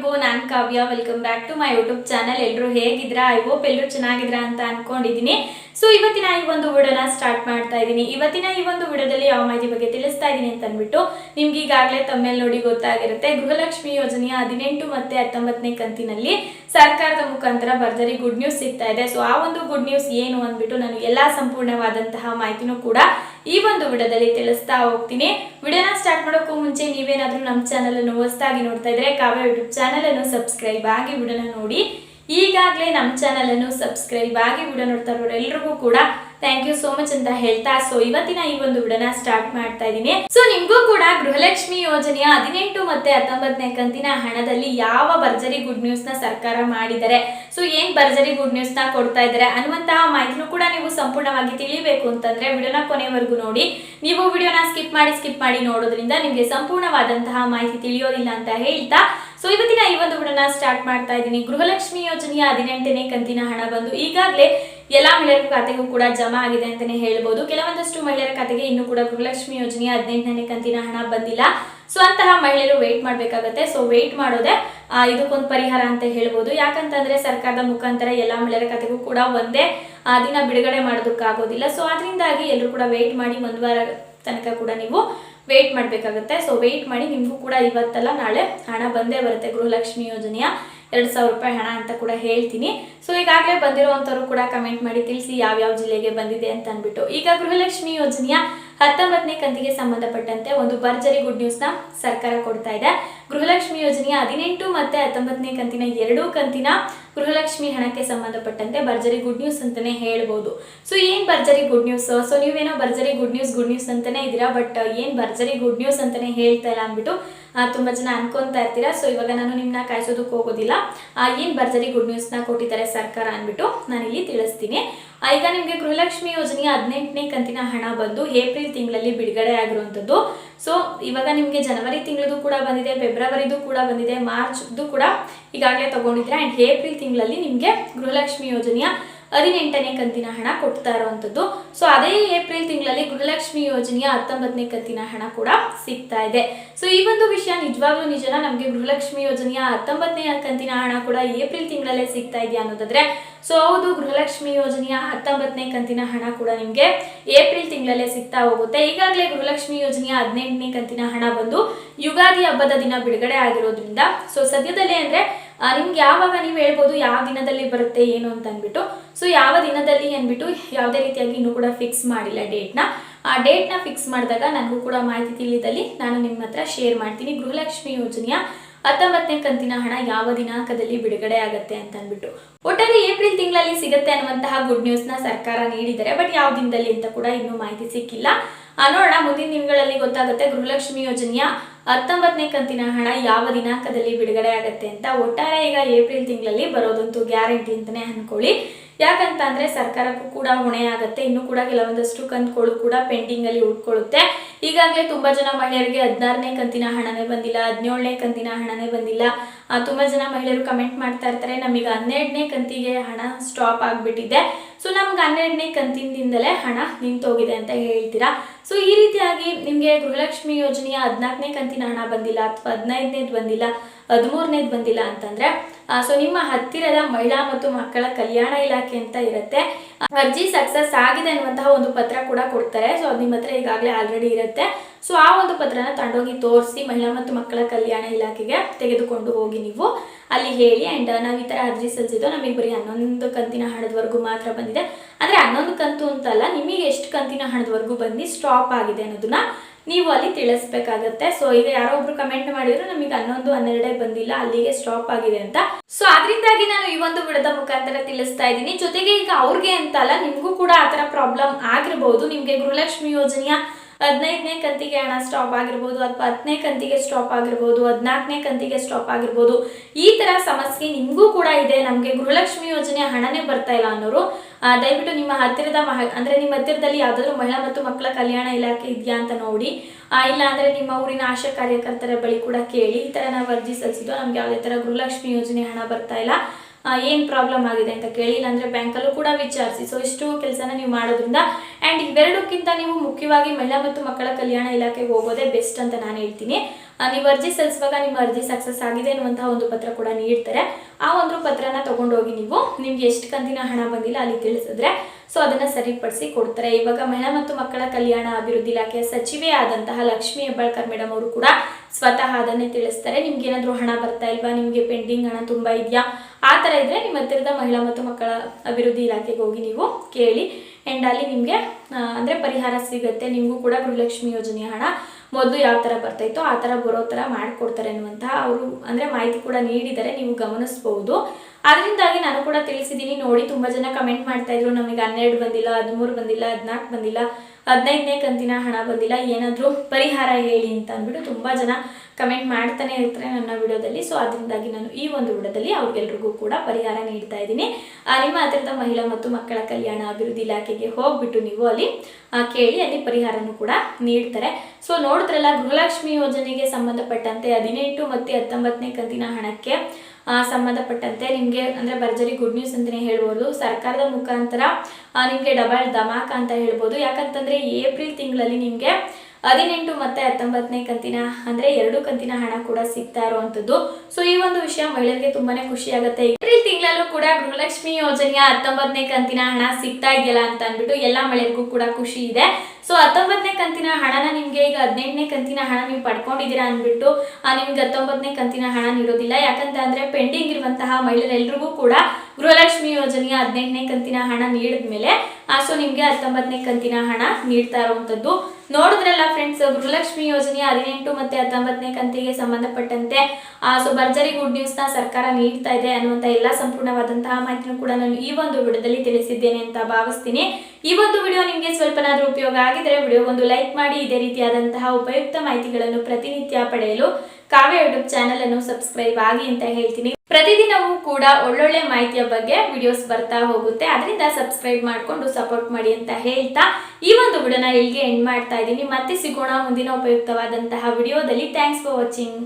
ಎಲ್ರಿಗೂ ನಾನು Kavya. Welcome back to my YouTube channel ಎಲ್ಲರೂ ಹೇಗಿದ್ರಾ ಐ ಹೋಪ್ ಎಲ್ಲರೂ ಚೆನ್ನಾಗಿದ್ರಾ ಅಂತ ಅನ್ಕೊಂಡಿದ್ದೀನಿ. ಸೊ ಇವತ್ತಿನ ಈ ಒಂದು ವಿಡಿಯೋನ ಸ್ಟಾರ್ಟ್ ಮಾಡ್ತಾ ಇದ್ದೀನಿ. ಇವತ್ತಿನ ಈ ಒಂದು ವಿಡಿಯೋದಲ್ಲಿ ಯಾವ ಮಾಹಿತಿ ಬಗ್ಗೆ ತಿಳಿಸ್ತಾ ಇದ್ದೀನಿ ಅಂತ ಅಂದ್ಬಿಟ್ಟು, ನಿಮ್ಗೆ ಈಗಾಗಲೇ ತಮ್ಮೇಲೆ ನೋಡಿ ಗೊತ್ತಾಗಿರುತ್ತೆ. ಗೃಹಲಕ್ಷ್ಮಿ ಯೋಜನೆಯ ಹದಿನೆಂಟು ಮತ್ತೆ ಹತ್ತೊಂಬತ್ತನೇ ಕಂತಿನಲ್ಲಿ ಸರ್ಕಾರದ ಮುಖಾಂತರ ಭರ್ಜರಿ ಗುಡ್ ನ್ಯೂಸ್ ಸಿಗ್ತಾ ಇದೆ. ಸೊ ಆ ಒಂದು ಗುಡ್ ನ್ಯೂಸ್ ಏನು ಅಂದ್ಬಿಟ್ಟು ನಾನು ಎಲ್ಲಾ ಸಂಪೂರ್ಣವಾದಂತಹ ಮಾಹಿತಿನೂ ಕೂಡ ಈ ಒಂದು ವಿಡಿಯೋದಲ್ಲಿ ತಿಳಿಸ್ತಾ ಹೋಗ್ತೀನಿ. ವಿಡಿಯೋನ ಸ್ಟಾರ್ಟ್ ಮಾಡೋಕ್ಕೂ ಮುಂಚೆ ನೀವೇನಾದ್ರೂ ನಮ್ಮ ಚಾನಲನ್ನು ಹೊಸದಾಗಿ ನೋಡ್ತಾ ಇದ್ರೆ ಕಾವ್ಯ ಯೂಟ್ಯೂಬ್ ಚಾನಲನ್ನು ಸಬ್ಸ್ಕ್ರೈಬ್ ಆಗಿ ಬಿಡೋಣ ನೋಡಿ. ಈಗಾಗಲೇ ನಮ್ಮ ಚಾನಲ್ ಅನ್ನು ಸಬ್ಸ್ಕ್ರೈಬ್ ಆಗಿ ವಿಡಿಯೋ ನೋಡ್ತಾ ಎಲ್ರಿಗೂ ಕೂಡ ಥ್ಯಾಂಕ್ ಯು ಸೋ ಮಚ್ ಅಂತ ಹೇಳ್ತಾ ಸೊ ಇವತ್ತಿನ ಈ ಒಂದು ಉಡನ ಸ್ಟಾರ್ಟ್ ಮಾಡ್ತಾ ಇದ್ದೀನಿ. ಸೊ ನಿಮ್ಗೂ ಕೂಡ ಗೃಹಲಕ್ಷ್ಮಿ ಯೋಜನೆಯ ಹದಿನೆಂಟು ಮತ್ತೆ ಹತ್ತೊಂಬತ್ತನೇ ಕಂತಿನ ಹಣದಲ್ಲಿ ಯಾವ ಭರ್ಜರಿ ಗುಡ್ ನ್ಯೂಸ್ನ ಸರ್ಕಾರ ಮಾಡಿದ್ದಾರೆ ಸೊ ಏನ್ ಭರ್ಜರಿ ಗುಡ್ ನ್ಯೂಸ್ನ ಕೊಡ್ತಾ ಇದ್ದಾರೆ? ಅನ್ನುವಂತಹ ಮಾಹಿತಿನೂ ಕೂಡ ನೀವು ಸಂಪೂರ್ಣವಾಗಿ ತಿಳಿಬೇಕು ಅಂತಂದ್ರೆ ವಿಡಿಯೋನ ಕೊನೆವರೆಗೂ ನೋಡಿ. ನೀವು ವಿಡಿಯೋನ ಸ್ಕಿಪ್ ಮಾಡಿ ಸ್ಕಿಪ್ ಮಾಡಿ ನೋಡೋದ್ರಿಂದ ನಿಮಗೆ ಸಂಪೂರ್ಣವಾದಂತಹ ಮಾಹಿತಿ ತಿಳಿಯೋದಿಲ್ಲ ಅಂತ ಹೇಳ್ತಾ ಸೊ ಇವತ್ತಿನ ಈ ಒಂದು ವಿಡಿಯೋನ ಸ್ಟಾರ್ಟ್ ಮಾಡ್ತಾ ಇದ್ದೀನಿ. ಗೃಹಲಕ್ಷ್ಮಿ ಯೋಜನೆಯ ಹದಿನೆಂಟನೇ ಕಂತಿನ ಹಣ ಬಂದು ಈಗಾಗಲೇ ಎಲ್ಲಾ ಮಹಿಳೆಯರ ಖಾತೆಗೂ ಕೂಡ ಜಮಾ ಆಗಿದೆ ಅಂತಾನೆ ಹೇಳ್ಬೋದು. ಕೆಲವೊಂದಷ್ಟು ಮಹಿಳೆಯರ ಖಾತೆಗೆ ಇನ್ನೂ ಕೂಡ ಗೃಹಲಕ್ಷ್ಮಿ ಯೋಜನೆಯ ಹದಿನೆಂಟನೇ ಕಂತಿನ ಹಣ ಬಂದಿಲ್ಲ. ಸೊ ಅಂತಹ ಮಹಿಳೆಯರು ವೇಟ್ ಮಾಡಬೇಕಾಗತ್ತೆ. ಸೊ ವೇಟ್ ಮಾಡೋದೇ ಇದಕ್ಕೊಂದು ಪರಿಹಾರ ಅಂತ ಹೇಳ್ಬೋದು. ಯಾಕಂತಂದ್ರೆ ಸರ್ಕಾರದ ಮುಖಾಂತರ ಎಲ್ಲಾ ಮಹಿಳೆಯರ ಖಾತೆಗೂ ಕೂಡ ಒಂದೇ ದಿನ ಬಿಡುಗಡೆ ಮಾಡೋದಕ್ಕಾಗೋದಿಲ್ಲ. ಸೊ ಅದರಿಂದಾಗಿ ಎಲ್ಲರೂ ಕೂಡ ವೇಟ್ ಮಾಡಿ, ಒಂದು ವಾರ ತನಕ ಕೂಡ ನೀವು ವೇಟ್ ಮಾಡಬೇಕಾಗುತ್ತೆ. ಸೊ ವೆಯ್ಟ್ ಮಾಡಿ ನಿಮಗೂ ಕೂಡ ಇವತ್ತಲ್ಲ ನಾಳೆ ಹಣ ಬಂದೇ ಬರುತ್ತೆ. ಗೃಹಲಕ್ಷ್ಮಿ ಯೋಜನೆಯ ಎರಡು ಸಾವಿರ ರೂಪಾಯಿ ಹಣ ಅಂತ ಕೂಡ ಹೇಳ್ತೀನಿ. ಸೊ ಈಗಾಗಲೇ ಬಂದಿರುವಂಥವ್ರು ಕೂಡ ಕಮೆಂಟ್ ಮಾಡಿ ತಿಳಿಸಿ ಯಾವ್ಯಾವ ಜಿಲ್ಲೆಗೆ ಬಂದಿದೆ ಅಂತ ಅಂದ್ಬಿಟ್ಟು. ಈಗ ಗೃಹಲಕ್ಷ್ಮಿ ಯೋಜನೆಯ ಹತ್ತೊಂಬತ್ತನೇ ಕಂತಿಗೆ ಸಂಬಂಧಪಟ್ಟಂತೆ ಒಂದು ಭರ್ಜರಿ ಗುಡ್ ನ್ಯೂಸ್ನ ಸರ್ಕಾರ ಕೊಡ್ತಾ ಇದೆ. ಗೃಹಲಕ್ಷ್ಮಿ ಯೋಜನೆಯ ಹದಿನೆಂಟು ಮತ್ತೆ ಹತ್ತೊಂಬತ್ತನೇ ಕಂತಿನ ಎರಡೂ ಕಂತಿನ ಗೃಹಲಕ್ಷ್ಮಿ ಹಣಕ್ಕೆ ಸಂಬಂಧಪಟ್ಟಂತೆ ಭರ್ಜರಿ ಗುಡ್ ನ್ಯೂಸ್ ಅಂತಾನೆ ಹೇಳ್ಬೋದು. ಸೊ ಏನ್ ಭರ್ಜರಿ ಗುಡ್ ನ್ಯೂಸ್ ಸೊ ನೀವೇನೋ ಭರ್ಜರಿ ಗುಡ್ ನ್ಯೂಸ್ ಗುಡ್ ನ್ಯೂಸ್ ಅಂತಾನೆ ಇದ್ದೀರಾ ಬಟ್ ಏನ್ ಭರ್ಜರಿ ಗುಡ್ ನ್ಯೂಸ್ ಅಂತಾನೆ ಹೇಳ್ತಾ ಇಲ್ಲ ಅಂದ್ಬಿಟ್ಟು ತುಂಬಾ ಜನ ಅನ್ಕೊಂತಾ ಇರ್ತೀರಾ. ಸೊ ಇವಾಗ ನಾನು ನಿಮ್ಮನ್ನ ಕಾಯಿಸೋದಕ್ಕೆ ಹೋಗೋದಿಲ್ಲ. ಏನ್ ಭರ್ಜರಿ ಗುಡ್ ನ್ಯೂಸ್ನ ಕೊಟ್ಟಿದ್ದಾರೆ ಸರ್ಕಾರ ಅಂದ್ಬಿಟ್ಟು ನಾನು ಇಲ್ಲಿ ತಿಳಿಸ್ತೀನಿ. ಈಗ ನಿಮಗೆ ಗೃಹಲಕ್ಷ್ಮಿ ಯೋಜನೆಯ ಹದಿನೆಂಟನೇ ಕಂತಿನ ಹಣ ಬಂದು ಏಪ್ರಿಲ್ ತಿಂಗಳಲ್ಲಿ ಬಿಡುಗಡೆ ಆಗಿರುವಂಥದ್ದು. ಸೊ ಇವಾಗ ನಿಮಗೆ ಜನವರಿ ತಿಂಗಳದು ಕೂಡ ಬಂದಿದೆ, ಫೆಬ್ರವರಿದು ಕೂಡ ಬಂದಿದೆ, ಮಾರ್ಚ್ದು ಕೂಡ ಈಗಾಗಲೇ ತಗೊಂಡಿದ್ರೆ ಆ್ಯಂಡ್ ಏಪ್ರಿಲ್ ತಿಂಗಳಲ್ಲಿ ನಿಮಗೆ ಗೃಹಲಕ್ಷ್ಮಿ ಯೋಜನೆಯ ಹದಿನೆಂಟನೇ ಕಂತಿನ ಹಣ ಕೊಡ್ತಾ ಇರುವಂಥದ್ದು ಸೊ ಅದೇ ಏಪ್ರಿಲ್ ತಿಂಗಳಲ್ಲಿ ಗೃಹಲಕ್ಷ್ಮಿ ಯೋಜನೆಯ ಹತ್ತೊಂಬತ್ತನೇ ಕಂತಿನ ಹಣ ಕೂಡ ಸಿಗ್ತಾ ಇದೆ. ಸೊ ಈ ಒಂದು ವಿಷಯ ನಿಜವಾಗ್ಲೂ ನಿಜನ? ನಮಗೆ ಗೃಹಲಕ್ಷ್ಮಿ ಯೋಜನೆಯ ಹತ್ತೊಂಬತ್ತನೇ ಕಂತಿನ ಹಣ ಕೂಡ ಏಪ್ರಿಲ್ ತಿಂಗಳಲ್ಲೇ ಸಿಗ್ತಾ ಇದೆಯಾ ಅನ್ನೋದಾದ್ರೆ ಸೊ ಹೌದು, ಗೃಹಲಕ್ಷ್ಮಿ ಯೋಜನೆಯ ಹತ್ತೊಂಬತ್ತನೇ ಕಂತಿನ ಹಣ ಕೂಡ ನಿಮಗೆ ಏಪ್ರಿಲ್ ತಿಂಗಳಲ್ಲೇ ಸಿಗ್ತಾ ಹೋಗುತ್ತೆ. ಈಗಾಗಲೇ ಗೃಹಲಕ್ಷ್ಮಿ ಯೋಜನೆಯ ಹದಿನೆಂಟನೇ ಕಂತಿನ ಹಣ ಬಂದು ಯುಗಾದಿ ಹಬ್ಬದ ದಿನ ಬಿಡುಗಡೆ ಆಗಿರೋದ್ರಿಂದ ಸೊ ಸದ್ಯದಲ್ಲೇ ಅಂದ್ರೆ ನಿಮ್ಗೆ ಯಾವಾಗ ನೀವು ಹೇಳ್ಬೋದು ಯಾವ ದಿನದಲ್ಲಿ ಬರುತ್ತೆ ಏನು ಅಂತ ಅಂದ್ಬಿಟ್ಟು. ಸೊ ಯಾವ ದಿನದಲ್ಲಿ ಅಂದ್ಬಿಟ್ಟು ಯಾವುದೇ ರೀತಿಯಾಗಿ ಇನ್ನೂ ಕೂಡ ಫಿಕ್ಸ್ ಮಾಡಿಲ್ಲ ಡೇಟ್ನ ಆ ಡೇಟ್ನ ಫಿಕ್ಸ್ ಮಾಡಿದಾಗ ನನಗೂ ಕೂಡ ಮಾಹಿತಿ ತಿಳಿದಲ್ಲಿ ನಾನು ನಿಮ್ಮ ಹತ್ರ ಶೇರ್ ಮಾಡ್ತೀನಿ. ಗೃಹಲಕ್ಷ್ಮಿ ಯೋಜನೆಯ ಹತ್ತೊಂಬತ್ತನೇ ಕಂತಿನ ಹಣ ಯಾವ ದಿನಾಂಕದಲ್ಲಿ ಬಿಡುಗಡೆ ಆಗುತ್ತೆ ಅಂತ ಅಂದ್ಬಿಟ್ಟು. ಒಟ್ಟಾರೆ ಏಪ್ರಿಲ್ ತಿಂಗಳಲ್ಲಿ ಸಿಗುತ್ತೆ ಅನ್ನುವಂತಹ ಗುಡ್ ನ್ಯೂಸ್ನ ಸರ್ಕಾರ ನೀಡಿದ್ದಾರೆ ಬಟ್ ಯಾವ ದಿನದಲ್ಲಿ ಅಂತ ಕೂಡ ಇನ್ನೂ ಮಾಹಿತಿ ಸಿಕ್ಕಿಲ್ಲ. ನೋಡೋಣ, ಮುಂದಿನ ದಿನಗಳಲ್ಲಿ ಗೊತ್ತಾಗುತ್ತೆ ಗೃಹಲಕ್ಷ್ಮಿ ಯೋಜನೆಯ ಹತ್ತೊಂಬತ್ತನೇ ಕಂತಿನ ಹಣ ಯಾವ ದಿನಾಂಕದಲ್ಲಿ ಬಿಡುಗಡೆ ಆಗುತ್ತೆ ಅಂತ ಒಟ್ಟಾರೆ ಈಗ ಏಪ್ರಿಲ್ ತಿಂಗಳಲ್ಲಿ ಬರೋದಂತೂ ಗ್ಯಾರಂಟಿ ಅಂತಾನೆ ಅನ್ಕೊಳ್ಳಿ. ಯಾಕಂತ ಅಂದ್ರೆ ಸರ್ಕಾರಕ್ಕೂ ಕೂಡ ಹೊಣೆ ಆಗುತ್ತೆ, ಇನ್ನು ಕೂಡ ಕೆಲವೊಂದಷ್ಟು ಕಂತುಗಳು ಕೂಡ ಪೆಂಡಿಂಗ್ ಅಲ್ಲಿ ಉಳ್ಕೊಳ್ಳುತ್ತೆ. ಈಗಾಗಲೇ ತುಂಬಾ ಜನ ಮಹಿಳೆಯರಿಗೆ ಹದಿನಾರನೇ ಕಂತಿನ ಹಣನೇ ಬಂದಿಲ್ಲ, ಹದಿನೇಳನೇ ಕಂತಿನ ಹಣನೇ ಬಂದಿಲ್ಲ. ತುಂಬಾ ಜನ ಮಹಿಳೆಯರು ಕಮೆಂಟ್ ಮಾಡ್ತಾ ಇರ್ತಾರೆ, ನಮಗೆ ಹನ್ನೆರಡನೇ ಕಂತಿಗೆ ಹಣ ಸ್ಟಾಪ್ ಆಗಿಬಿಟ್ಟಿದೆ. ಸೊ ನಮ್ಗೆ ಹನ್ನೆರಡನೇ ಕಂತಿನಿಂದಲೇ ಹಣ ನಿಂತೋಗಿದೆ ಅಂತ ಹೇಳ್ತೀರಾ? ಸೊ ಈ ರೀತಿಯಾಗಿ ನಿಮಗೆ ಗೃಹಲಕ್ಷ್ಮಿ ಯೋಜನೆಯ ಹದಿನಾಲ್ಕನೇ ಕಂತಿನ ಹಣ ಬಂದಿಲ್ಲ, ಅಥವಾ ಹದಿನೈದನೇದು ಬಂದಿಲ್ಲ, ಹದಿಮೂರನೇದು ಬಂದಿಲ್ಲ ಅಂತಂದ್ರೆ ಸೊ ನಿಮ್ಮ ಹತ್ತಿರದ ಮಹಿಳಾ ಮತ್ತು ಮಕ್ಕಳ ಕಲ್ಯಾಣ ಇಲಾಖೆ ಅಂತ ಇರುತ್ತೆ. ಅರ್ಜಿ ಸಕ್ಸಸ್ ಆಗಿದೆ ಅನ್ನುವಂತಹ ಒಂದು ಪತ್ರ ಕೂಡ ಕೊಡ್ತಾರೆ. ಸೊ ಅದು ನಿಮ್ಮ ಹತ್ರ ಈಗಾಗಲೇ ಆಲ್ರೆಡಿ ಇರುತ್ತೆ. ಸೊ ಆ ಒಂದು ಪತ್ರನ ತಗೊಂಡೋಗಿ ತೋರಿಸಿ ಮಹಿಳಾ ಮತ್ತು ಮಕ್ಕಳ ಕಲ್ಯಾಣ ಇಲಾಖೆಗೆ ತೆಗೆದುಕೊಂಡು ಹೋಗಿ ನೀವು. ಅಲ್ಲಿ ಹೇಳಿ ಆ್ಯಂಡ್ ನಾವು ಈ ಥರ ಅರ್ಜಿ ಸಲ್ಲಿಸಿದ್ದು ನಮಗೆ ಬರೀ ಹನ್ನೊಂದು ಕಂತಿನ ಹಣದವರೆಗೂ ಮಾತ್ರ ಬಂದಿದೆ. ಅಂದರೆ ಹನ್ನೊಂದು ಕಂತು ಅಂತಲ್ಲ ನಿಮಗೆ ಎಷ್ಟು ಕಂತಿನ ಹಣದವರೆಗೂ ಬಂದು ಸ್ಟಾಪ್ ಆಗಿದೆ ಅನ್ನೋದನ್ನ ನೀವು ಅಲ್ಲಿ ತಿಳಿಸ್ಬೇಕಾಗತ್ತೆ. ಸೊ ಈಗ ಯಾರೋ ಒಬ್ರು ಕಮೆಂಟ್ ಮಾಡಿದ್ರು, ನಮಗೆ ಹನ್ನೊಂದು, ಹನ್ನೆರಡೇ ಬಂದಿಲ್ಲ, ಅಲ್ಲಿಗೆ ಸ್ಟಾಪ್ ಆಗಿದೆ ಅಂತ. ಸೊ ಅದರಿಂದಾಗಿ ನಾನು ಈ ಒಂದು ವಿಡದ ಮುಖಾಂತರ ತಿಳಿಸ್ತಾ ಇದ್ದೀನಿ. ಜೊತೆಗೆ ಈಗ ಅವ್ರಿಗೆ ಅಂತಲ್ಲ ನಿಮಗೂ ಕೂಡ ಆ ಥರ ಪ್ರಾಬ್ಲಮ್ ಆಗಿರ್ಬೋದು. ನಿಮಗೆ ಗೃಹಲಕ್ಷ್ಮಿ ಯೋಜನೆಯ ಹದಿನೈದನೇ ಕಂತಿಗೆ ಹಣ ಸ್ಟಾಪ್ ಆಗಿರ್ಬೋದು, ಅಥವಾ ಹತ್ತನೇ ಕಂತಿಗೆ ಸ್ಟಾಪ್ ಆಗಿರ್ಬೋದು, ಹದಿನಾಲ್ಕನೇ ಕಂತಿಗೆ ಸ್ಟಾಪ್ ಆಗಿರ್ಬೋದು, ಈ ತರ ಸಮಸ್ಯೆ ನಿಮಗೂ ಕೂಡ ಇದೆ. ನಮಗೆ ಗೃಹಲಕ್ಷ್ಮಿ ಯೋಜನೆ ಹಣನೇ ಬರ್ತಾ ಇಲ್ಲ ಅನ್ನೋರು ದಯವಿಟ್ಟು ನಿಮ್ಮ ಹತ್ತಿರದ ಮಹ, ಅಂದ್ರೆ ನಿಮ್ಮ ಹತ್ತಿರದಲ್ಲಿ ಯಾವ್ದಾದ್ರು ಮಹಿಳಾ ಮತ್ತು ಮಕ್ಕಳ ಕಲ್ಯಾಣ ಇಲಾಖೆ ಇದೆಯಾ ಅಂತ ನೋಡಿ. ಇಲ್ಲ ಅಂದ್ರೆ ನಿಮ್ಮ ಊರಿನ ಆಶಾ ಕಾರ್ಯಕರ್ತರ ಬಳಿ ಕೂಡ ಕೇಳಿ. ಈ ತರ ನಾವು ಅರ್ಜಿ ಸಲ್ಲಿಸಿದ್ದು ನಮ್ಗೆ ಯಾವುದೇ ತರ ಗೃಹಲಕ್ಷ್ಮಿ ಯೋಜನೆ ಹಣ ಬರ್ತಾ ಇಲ್ಲ. ಏನು ಪ್ರಾಬ್ಲಮ್ ಆಗಿದೆ ಅಂತ ಕೇಳಿ ಇಲ್ಲಾಂದರೆ ಬ್ಯಾಂಕಲ್ಲೂ ಕೂಡ ವಿಚಾರಿಸಿ. ಸೊ ಇಷ್ಟು ಕೆಲಸನ ನೀವು ಮಾಡೋದ್ರಿಂದ ಆ್ಯಂಡ್ ಇವೆರಡಕ್ಕಿಂತ ನೀವು ಮುಖ್ಯವಾಗಿ ಮಹಿಳಾ ಮತ್ತು ಮಕ್ಕಳ ಕಲ್ಯಾಣ ಇಲಾಖೆಗೆ ಹೋಗೋದೇ ಬೆಸ್ಟ್ ಅಂತ ನಾನು ಹೇಳ್ತೀನಿ. ನೀವು ಅರ್ಜಿ ಸಲ್ಲಿಸುವಾಗ ನಿಮ್ಮ ಅರ್ಜಿ ಸಕ್ಸಸ್ ಆಗಿದೆ ಅನ್ನುವಂತಹ ಒಂದು ಪತ್ರ ಕೂಡ ನೀಡ್ತಾರೆ. ಆ ಒಂದು ಪತ್ರನ ತಗೊಂಡೋಗಿ ನೀವು, ನಿಮ್ಗೆ ಎಷ್ಟು ಕಂತಿನ ಹಣ ಬಂದಿಲ್ಲ ಅಲ್ಲಿ ತಿಳಿಸಿದ್ರೆ ಸೊ ಅದನ್ನ ಸರಿಪಡಿಸಿ ಕೊಡ್ತಾರೆ. ಇವಾಗ ಮಹಿಳಾ ಮತ್ತು ಮಕ್ಕಳ ಕಲ್ಯಾಣ ಅಭಿವೃದ್ಧಿ ಇಲಾಖೆಯ ಸಚಿವೆ ಆದಂತಹ ಲಕ್ಷ್ಮೀ ಹೆಬ್ಬಾಳ್ಕರ್ ಮೇಡಮ್ ಅವರು ಕೂಡ ಸ್ವತಃ ಅದನ್ನೇ ತಿಳಿಸ್ತಾರೆ. ನಿಮ್ಗೆ ಏನಾದರೂ ಹಣ ಬರ್ತಾ ಇಲ್ವಾ? ನಿಮಗೆ ಪೆಂಡಿಂಗ್ ಹಣ ತುಂಬಾ ಇದೆಯಾ? ಆ ಥರ ಇದ್ರೆ ನಿಮ್ಮ ಹತ್ತಿರದ ಮಹಿಳಾ ಮತ್ತು ಮಕ್ಕಳ ಅಭಿವೃದ್ಧಿ ಇಲಾಖೆಗೆ ಹೋಗಿ ನೀವು ಕೇಳಿ. ಆ್ಯಂಡ್ ಅಲ್ಲಿ ನಿಮಗೆ ಅಂದರೆ ಪರಿಹಾರ ಸಿಗುತ್ತೆ. ನಿಮಗೂ ಕೂಡ ಗೃಹಲಕ್ಷ್ಮಿ ಯೋಜನೆಯ ಹಣ ಮೊದಲು ಯಾವ ಥರ ಬರ್ತಾಯಿತ್ತೋ ಆ ಥರ ಬರೋ ಥರ ಮಾಡಿಕೊಡ್ತಾರೆ ಅನ್ನುವಂತಹ ಅವರು, ಅಂದರೆ ಮಾಹಿತಿ ಕೂಡ ನೀಡಿದರೆ ನೀವು ಗಮನಿಸ್ಬೋದು. ಅದರಿಂದಾಗಿ ನಾನು ಕೂಡ ತಿಳಿಸಿದ್ದೀನಿ ನೋಡಿ ತುಂಬ ಜನ ಕಮೆಂಟ್ ಮಾಡ್ತಾ ಇದ್ರು, ನಮಗೆ ಹನ್ನೆರಡು ಬಂದಿಲ್ಲ, ಹದಿಮೂರು ಬಂದಿಲ್ಲ ಹದಿನಾಲ್ಕು ಬಂದಿಲ್ಲ, ಹದಿನೈದನೇ ಕಂತಿನ ಹಣ ಬಂದಿಲ್ಲ, ಏನಾದರೂ ಪರಿಹಾರ ಹೇಳಿ ಅಂತ ಅಂದ್ಬಿಟ್ಟು ತುಂಬ ಜನ ಕಮೆಂಟ್ ಮಾಡ್ತಾನೆ ಇರ್ತಾರೆ ನನ್ನ ವಿಡಿಯೋದಲ್ಲಿ. ಸೊ ಅದರಿಂದಾಗಿ ನಾನು ಈ ಒಂದು ವಿಡಿಯೋದಲ್ಲಿ ಅವ್ರಿಗೆಲ್ರಿಗೂ ಕೂಡ ಪರಿಹಾರ ನೀಡ್ತಾ ಇದ್ದೀನಿ. ನಿಮ್ಮ ಹತ್ತಿರದ ಮಹಿಳಾ ಮತ್ತು ಮಕ್ಕಳ ಕಲ್ಯಾಣ ಅಭಿವೃದ್ಧಿ ಇಲಾಖೆಗೆ ಹೋಗ್ಬಿಟ್ಟು ನೀವು ಅಲ್ಲಿ ಕೇಳಿ ಅಲ್ಲಿ ಪರಿಹಾರನೂ ಕೂಡ ನೀಡ್ತಾರೆ. ಸೊ ನೋಡಿದ್ರಲ್ಲ ಗೃಹಲಕ್ಷ್ಮಿ ಯೋಜನೆಗೆ ಸಂಬಂಧಪಟ್ಟಂತೆ ಹದಿನೆಂಟು ಮತ್ತು ಹತ್ತೊಂಬತ್ತನೇ ಕಂತಿನ ಹಣಕ್ಕೆ ಸಂಬಂಧಪಟ್ಟಂತೆ ನಿಮಗೆ ಅಂದರೆ ಭರ್ಜರಿ ಗುಡ್ ನ್ಯೂಸ್ ಅಂತಲೇ ಹೇಳ್ಬೋದು. ಸರ್ಕಾರದ ಮುಖಾಂತರ ನಿಮಗೆ ಡಬಲ್ ಧಮಾಕ ಅಂತ ಹೇಳ್ಬೋದು. ಯಾಕಂತಂದರೆ ಏಪ್ರಿಲ್ ತಿಂಗಳಲ್ಲಿ ನಿಮಗೆ ಹದಿನೆಂಟು ಮತ್ತೆ ಹತ್ತೊಂಬತ್ತನೇ ಕಂತಿನ, ಅಂದ್ರೆ ಎರಡು ಕಂತಿನ ಹಣ ಕೂಡ ಸಿಗ್ತಾ ಇರುವಂಥದ್ದು. ಸೊ ಈ ಒಂದು ವಿಷಯ ಮಹಿಳೆಯರಿಗೆ ತುಂಬಾನೇ ಖುಷಿ ಆಗುತ್ತೆ. ಏಪ್ರಿಲ್ ತಿಂಗಳಲ್ಲೂ ಕೂಡ ಗೃಹಲಕ್ಷ್ಮಿ ಯೋಜನೆಯ ಹತ್ತೊಂಬತ್ತನೇ ಕಂತಿನ ಹಣ ಸಿಗ್ತಾ ಇದೆಯಲ್ಲ ಅಂತ ಅಂದ್ಬಿಟ್ಟು ಎಲ್ಲ ಮಹಿಳೆಯರಿಗೂ ಕೂಡ ಖುಷಿ ಇದೆ. ಸೊ ಹತ್ತೊಂಬತ್ತನೇ ಕಂತಿನ ಹಣನ ನಿಮಗೆ ಈಗ ಹದಿನೆಂಟನೇ ಕಂತಿನ ಹಣ ನೀವು ಪಡ್ಕೊಂಡಿದ್ದೀರಾ ಅಂದ್ಬಿಟ್ಟು ನಿಮ್ಗೆ ಹತ್ತೊಂಬತ್ತನೇ ಕಂತಿನ ಹಣ ನೀಡೋದಿಲ್ಲ. ಯಾಕಂತ ಅಂದ್ರೆ ಪೆಂಡಿಂಗ್ ಇರುವಂತಹ ಮಹಿಳೆಯರೆಲ್ಲರಿಗೂ ಕೂಡ ಗೃಹಲಕ್ಷ್ಮಿ ಯೋಜನೆಯ ಹದಿನೆಂಟನೇ ಕಂತಿನ ಹಣ ನೀಡಿದ್ಮೇಲೆ ಸೊ ನಿಮಗೆ ಹತ್ತೊಂಬತ್ತನೇ ಕಂತಿನ ಹಣ ನೀಡ್ತಾ ಇರುವಂಥದ್ದು ನೋಡಿದ್ರಲ್ಲ ಫ್ರೆಂಡ್ಸ್ ಗೃಹಲಕ್ಷ್ಮಿ ಯೋಜನೆ ಹದಿನೆಂಟು ಮತ್ತೆ ಹತ್ತೊಂಬತ್ತನೇ ಕಂತಿಗೆ ಸಂಬಂಧಪಟ್ಟಂತೆ ಸೊ ಭರ್ಜರಿ ಗುಡ್ ನ್ಯೂಸ್ನ ಸರ್ಕಾರ ನೀಡ್ತಾ ಇದೆ ಅನ್ನುವಂಥ ಎಲ್ಲ ಸಂಪೂರ್ಣವಾದಂತಹ ಮಾಹಿತಿನೂ ಕೂಡ ನಾನು ಈ ಒಂದು ವಿಡಿಯೋದಲ್ಲಿ ತಿಳಿಸಿದ್ದೇನೆ ಅಂತ ಭಾವಿಸ್ತೀನಿ. ಈ ಒಂದು ವಿಡಿಯೋ ನಿಮಗೆ ಸ್ವಲ್ಪನಾದರೂ ಉಪಯೋಗ ಆಗಿದ್ರೆ ವಿಡಿಯೋಗೊಂದು ಲೈಕ್ ಮಾಡಿ, ಇದೇ ರೀತಿಯಾದಂತಹ ಉಪಯುಕ್ತ ಮಾಹಿತಿಗಳನ್ನು ಪ್ರತಿನಿತ್ಯ ಪಡೆಯಲು ಕಾವ್ಯ ಯೂಟ್ಯೂಬ್ ಚಾನಲ್ ಅನ್ನು ಸಬ್ಸ್ಕ್ರೈಬ್ ಆಗಿ ಅಂತ ಹೇಳ್ತೀನಿ. ಪ್ರತಿದಿನವೂ ಕೂಡ ಒಳ್ಳೊಳ್ಳೆ ಮಾಹಿತಿಯ ಬಗ್ಗೆ ವಿಡಿಯೋಸ್ ಬರ್ತಾ ಹೋಗುತ್ತೆ. ಅದರಿಂದ ಸಬ್ಸ್ಕ್ರೈಬ್ ಮಾಡಿಕೊಂಡು ಸಪೋರ್ಟ್ ಮಾಡಿ ಅಂತ ಹೇಳ್ತಾ ಈ ಒಂದು ವಿಡಿಯೋನ ಇಲ್ಲಿಗೆ ಎಂಡ್ ಮಾಡ್ತಾ ಇದ್ದೀನಿ. ಮತ್ತೆ ಸಿಗೋಣ ಮುಂದಿನ ಉಪಯುಕ್ತವಾದಂತಹ ವಿಡಿಯೋದಲ್ಲಿ. Thanks for watching